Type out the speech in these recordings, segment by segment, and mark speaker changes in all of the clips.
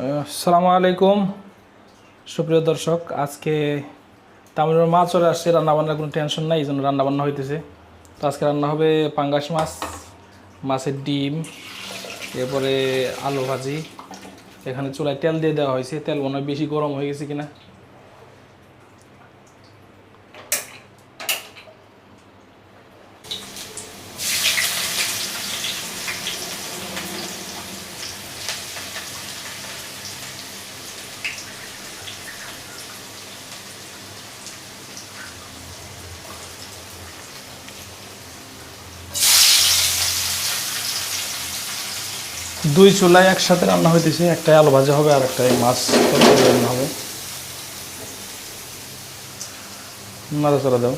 Speaker 1: আসসালামু আলাইকুম। সুপ্রিয় দর্শক, আজকে তামিলের মাছ চলে আসছে, রান্নাবান্নার কোনো টেনশন নাই এই জন্য রান্নাবান্না হইতেছে। তো আজকে রান্না হবে পাঙ্গাস মাছ, মাছের ডিম, এরপরে আলু ভাজি। এখানে চুলায় তেল দিয়ে দেওয়া হয়েছে, তেল মনে বেশি গরম হয়ে গেছে কিনা। দুই চুলায় একসাথে রান্না হইতেছে, একটা আলু ভাজা হবে আর একটা মাছ রান্না হবে। নাড়াচাড়া দাও।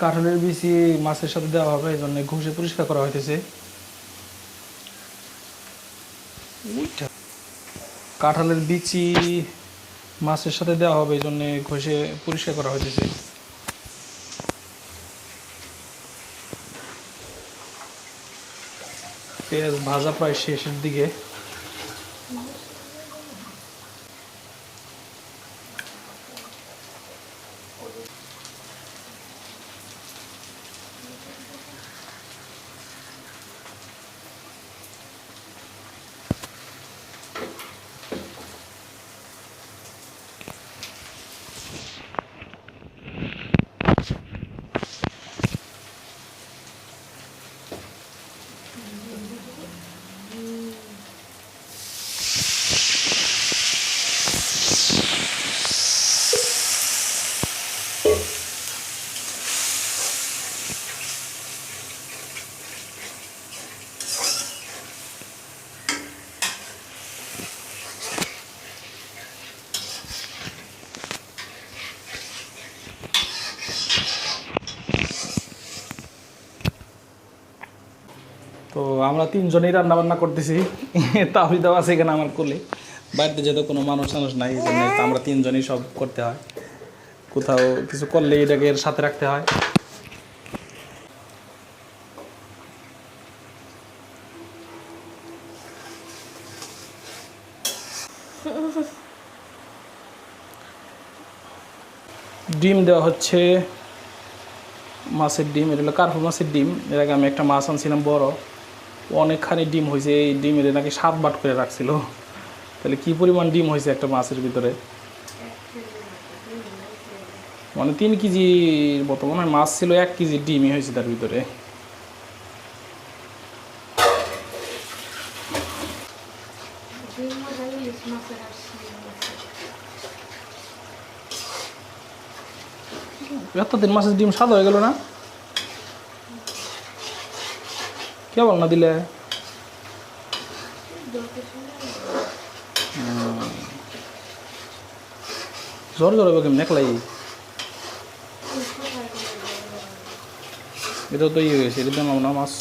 Speaker 1: কাঁঠালের বিচি মাছের সাথে দেওয়া হবে এই জন্য ঘষে পরিষ্কার করা হইতেছে। কাঁঠালের বিচি মাছের সাথে দেওয়া হবে এই জন্য ঘষে পরিষ্কার করা হইতেছে। পেঁয়াজ ভাজা প্রায় শেষের দিকে তো আমরা তিনজনেই রান্না বান্না করতেছি তাহিদাও আছে এখানে আমার কোলে। বাড়িতে যেহেতু কোনো মানুষ টানুষ নাই আমরা তিনজনই সব করতে হয়। কোথাও কিছু করলে এটাকে এর সাথে রাখতে হয়। ডিম দেওয়া হচ্ছে মাছের ডিম। এটা হলো কার্পু মাছের ডিম। এর আগে আমি একটা মাছ আনছিলাম বড়। অনেকখানি ডিম হয়েছে, এই ডিমের নাকি সাত বাট করে রাখছিল। তাহলে কি পরিমাণ ডিম হয়েছে একটা মাছের ভিতরে? মানে তিন কেজির মতো মনে হয় মাছ ছিল এক কেজি ডিমই হয়েছে তার ভিতরে। এতদিন মাছের ডিম স্বাদ হয়ে গেল না? কে না দিলে। জ্বর জ্বর হবে কেমন একলাই এটা তো ইয়ে হয়েছে, এটা দিলাম না মাছ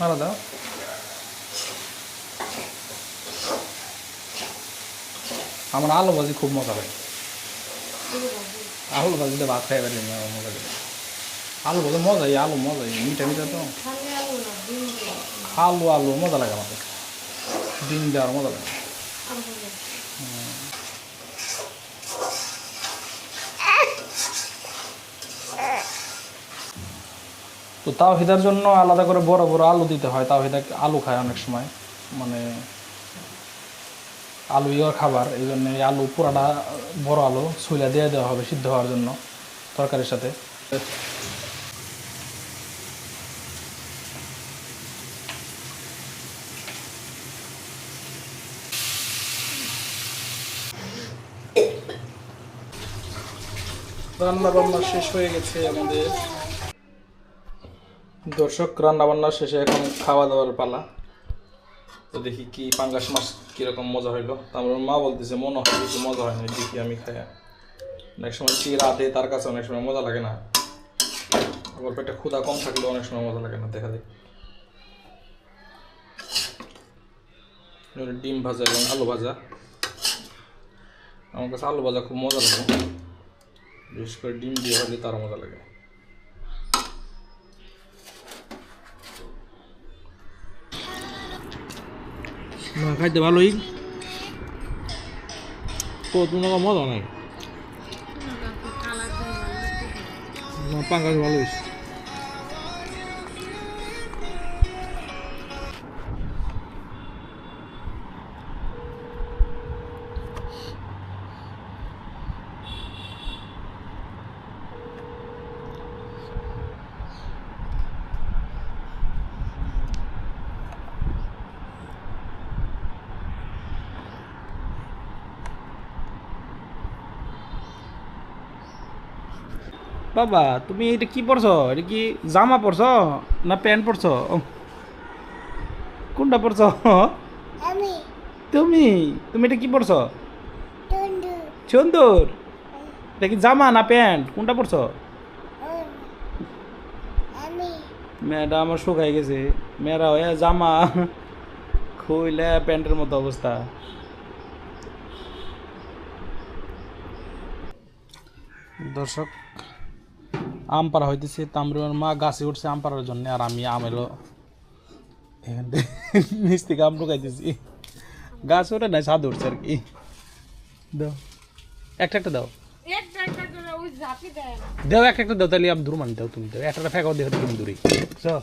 Speaker 1: মারা দাও। আমার আলু ভাজি খুব মজা হয়। আলু ভাজিতে ভাত খাই পারি আমার মজা করে আলু ভাজি মজাই আলু মজাই মিঠা মিঠা তো। আলু আলু, মজা লাগে আমাদের ডিম দেওয়ার মজা লাগে। তো তাওহিদার জন্য আলাদা করে বড় বড় আলু দিতে হয়, তাওহিদা আলু খায় অনেক সময়। মানে আলু ইয়ে খাবার, এই জন্য আলু পুরাটা বড় আলু সুইলা দিয়ে দেওয়া হবে সিদ্ধ হওয়ার জন্য তরকারির সাথে।
Speaker 2: রান্না বান্না শেষ হয়ে গেছে আমাদের। দর্শক, রান্না বান্না শেষে এখন খাওয়া দাওয়ার পালা। তো দেখি কি পাঙ্গাস মাছ কীরকম মজা হইল। তারপর মা বলতেছে, মনে হয় কিছু মজা হয় না, দেখি আমি খাই। অনেক সময় কি রাতে তার কাছে অনেক সময় মজা লাগে না। আবার পেটে ক্ষুধা কম থাকলে অনেক সময় মজা লাগে না, দেখা যায়। ডিম ভাজা এবং আলু ভাজা। আমার কাছে আলু ভাজা খুব মজা লাগে। বিশেষ করে ডিম দিয়ে হলে তারও মজা লাগে।
Speaker 1: না খাইতে ভালোই। তো তোমার মজা নাই। পাঙ্গাস ভালো হয়েছে। বাবা তুমি এটা কি পরছো এটা কি জামা পরছো না প্যান্ট পরছো কোনটা পরছো
Speaker 3: আমি।
Speaker 1: তুমি। তুমি এটা কি
Speaker 3: টন্ডু
Speaker 1: সুন্দর এটা কি জামা না প্যান্ট কোনটা পরছো
Speaker 3: আমি।
Speaker 1: মেয়েটা আমার শুকাই গেছে। মেয়েরা হয়ে জামা। খুইলে প্যান্টের মতো অবস্থা দর্শক আম পাড়া হইতেছে তামরিমার মা গাছে উঠছে আম পাড়ার জন্য, আর আমি আম এলো। থেকে নিচ থেকে আম ঢুকাইতেছি। গাছ ওঠে না স্বাদ উঠছে আর কি। দাও। একটা একটা দাও। দাও, একটা একটা দাও, তাহলে আমি দূর মানে দাও তুমি দাও। একটা ফেঁকাও দেখো তুমি দূরে চল।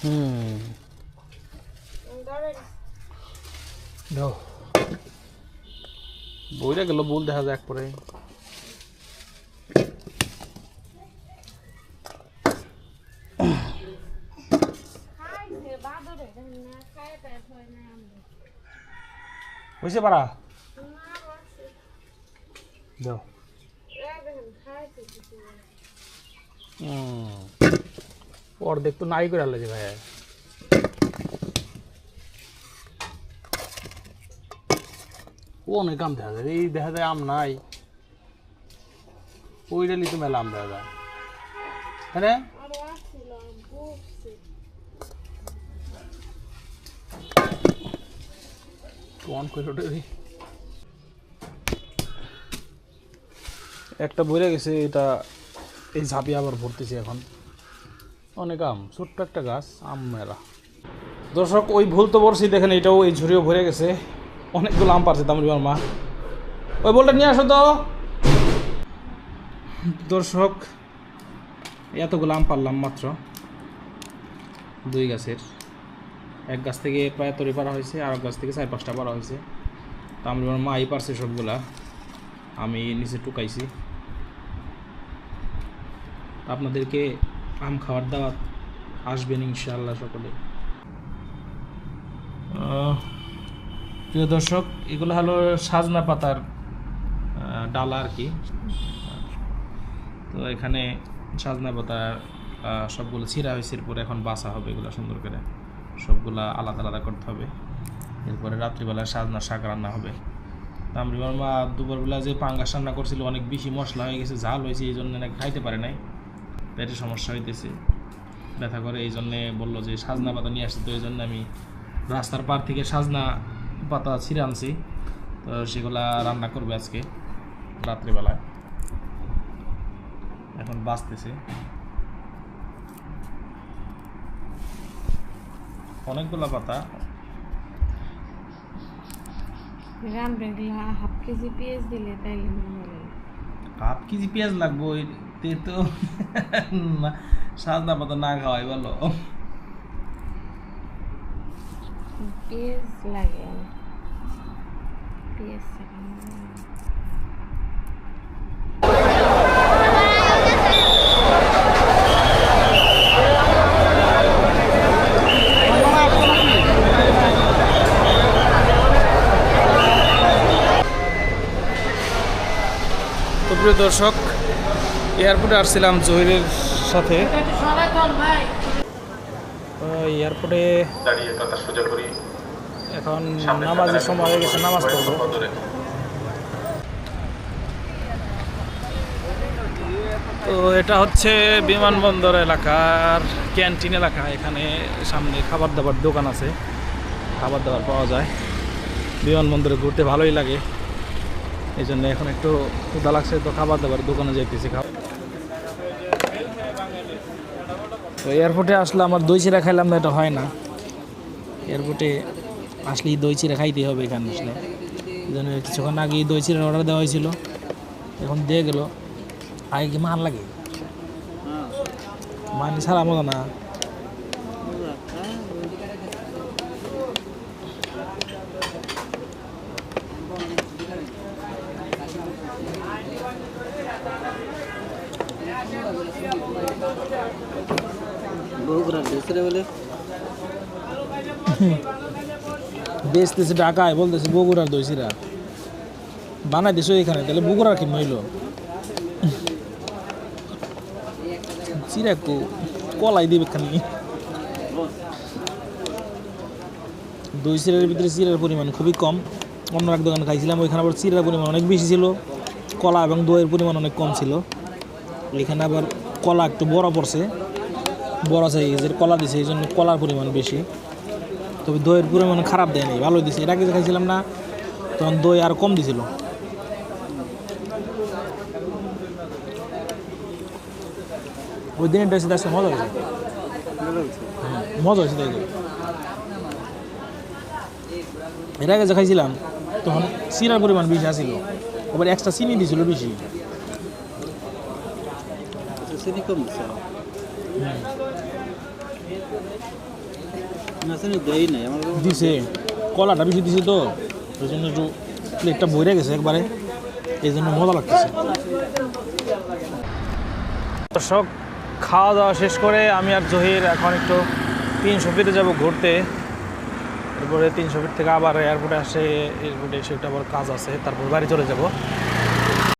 Speaker 1: হুম। দাও। বইটা গেল বল দেখা যাক পরে। হয়েছে পারা দাও। হুম। অর্ধেক তো নাই করে আলাদা ভাই ও অনেক আম দেখা যায় এই দেখা যায় আম নাই। ওই ডালি তো মেলা আম দেখা যায়। হ্যাঁ একটা বইরে গেছে, এটা এই ঝাঁপি আবার ভরতেছে এখন। অনেক আম, ছোট্ট একটা গাছ, আম মেলা। দর্শক, ওই ভুল তো বলছি, দেখেন এটাও এই ঝুড়িও ভরে গেছে। অনেকগুলো আম পারছে তামিলবার মা ওই বলটা নিয়ে আসো তো। দর্শক, এতগুলো আম পারলাম মাত্র। দুই গাছের। এক গাছ থেকে প্রায় তরি পারা হয়েছে, আর এক গাছ থেকে চার পাঁচটা পারা হয়েছে। তো আমার মাই পারছে সবগুলা। আমি নিচে টুকাইছি। আপনাদেরকে আম খাওয়ার দাওয়াত আসবেন ইনশাআল্লাহ সকলে। প্রিয় দর্শক এগুলো হলো সাজনা পাতার ডালা আর কি। তো এখানে সাজনা আহ, সবগুলো ছিঁড়া হয়েছে এরপরে এখন বাসা হবে এগুলো সুন্দর করে। সবগুলা আলাদা আলাদা করতে হবে। এরপরে রাত্রিবেলা সাজনা শাক রান্না হবে। তা আমার মা দুপুরবেলা যে পাঙ্গাস রান্না করছিল অনেক বেশি মশলা হয়ে গেছে ঝাল হয়েছে এই জন্য খাইতে পারে নাই। পেটে সমস্যা হইতেছে। ব্যথা করে এই জন্যে বলল যে সাজনা পাতা নিয়ে আসছে তো এই জন্য আমি রাস্তার পার থেকে সাজনা পাতা ছিঁড়ে আনছি। তো সেগুলা রান্না করবে আজকে রাত্রিবেলায়। এখন বাঁচতেছে অনেকগুলা পাতা।
Speaker 4: হাফ কেজি পেঁয়াজ দিলে মনে
Speaker 2: হাফ কেজি পেঁয়াজ লাগবে এতে তেতো। সাজনা পাতা না খাওয়াই ভালো
Speaker 4: লাগে।
Speaker 1: দর্শক এয়ারপোর্টে আসছিলাম জহিরের সাথে। এয়ারপোর্টে এখন নামাজের সময় হয়ে গেছে, নামাজ পড়ব। তো এটা হচ্ছে বিমানবন্দর এলাকার ক্যান্টিন এলাকা। এখানে সামনে খাবার দাবার দোকান আছে। খাবার দাবার পাওয়া যায়। বিমানবন্দরে ঘুরতে ভালোই লাগে। এই জন্য এখন একটু ক্ষুদা লাগছে, তো খাবার দাবার দোকানে যাইতেছি, খাবার। তো এয়ারপোর্টে আসলে আমার দই চিরা খাইলাম না, এটা হয় না। এয়ারপোর্টে আসলেই দই চিরা খাইতেই হবে এখানে আসলে। এই জন্য কিছুক্ষণ আগে দই চিরার অর্ডার দেওয়া হয়েছিল। এখন দিয়ে গেল। আগে কি মান লাগে? মান ছাড়া মজা না। বেচতেছে ঢাকায়, বলতেছে বগুড়ার দইছিরা। বানাই দিছো এখানে, তাহলে বগুড়ার কি মইল চিরা কলাই দিবে খানি দই চিরার ভিতরে চিরার পরিমাণ খুবই কম। অন্য এক দোকানে খাইছিলাম, ওইখানে আবার চিরার পরিমাণ অনেক বেশি ছিল। কলা এবং দইয়ের পরিমাণ অনেক কম ছিল। এখানে আবার কলা একটু বড় পড়ছে। বড় সাইজের কলা দিছে, এই জন্য কলার পরিমাণ বেশি। তবে দইয়ের পরিমাণ খারাপ দেয়নি ভালো দিছে। এর আগে খাইছিলাম না, তখন দই আর কম দিছিল। ওই দিনের ড্রেসে দেখছে মজা হয়েছে। মজা হয়েছে তাই এর আগে যে খাইছিলাম, তখন চিরার পরিমাণ বেশি আসছিল আবার এক্সট্রা চিনি দিছিল বেশি।
Speaker 5: দিছে না চিনি দেই নাই আমার
Speaker 1: দিছে কলাটা বেশি দিছে তো ওই জন্য একটু প্লেটটা ভরে গেছে একবারে এই জন্য মজা লাগতেছে দর্শক খাওয়া দাওয়া শেষ করে আমি আর জহির এখন একটু তিনশো ফিটে যাব ঘুরতে। এরপরে তিনশো ফিট থেকে আবার এয়ারপোর্টে আসে এয়ারপোর্টে এসে একটা আবার কাজ আছে তারপর বাড়ি চলে যাব।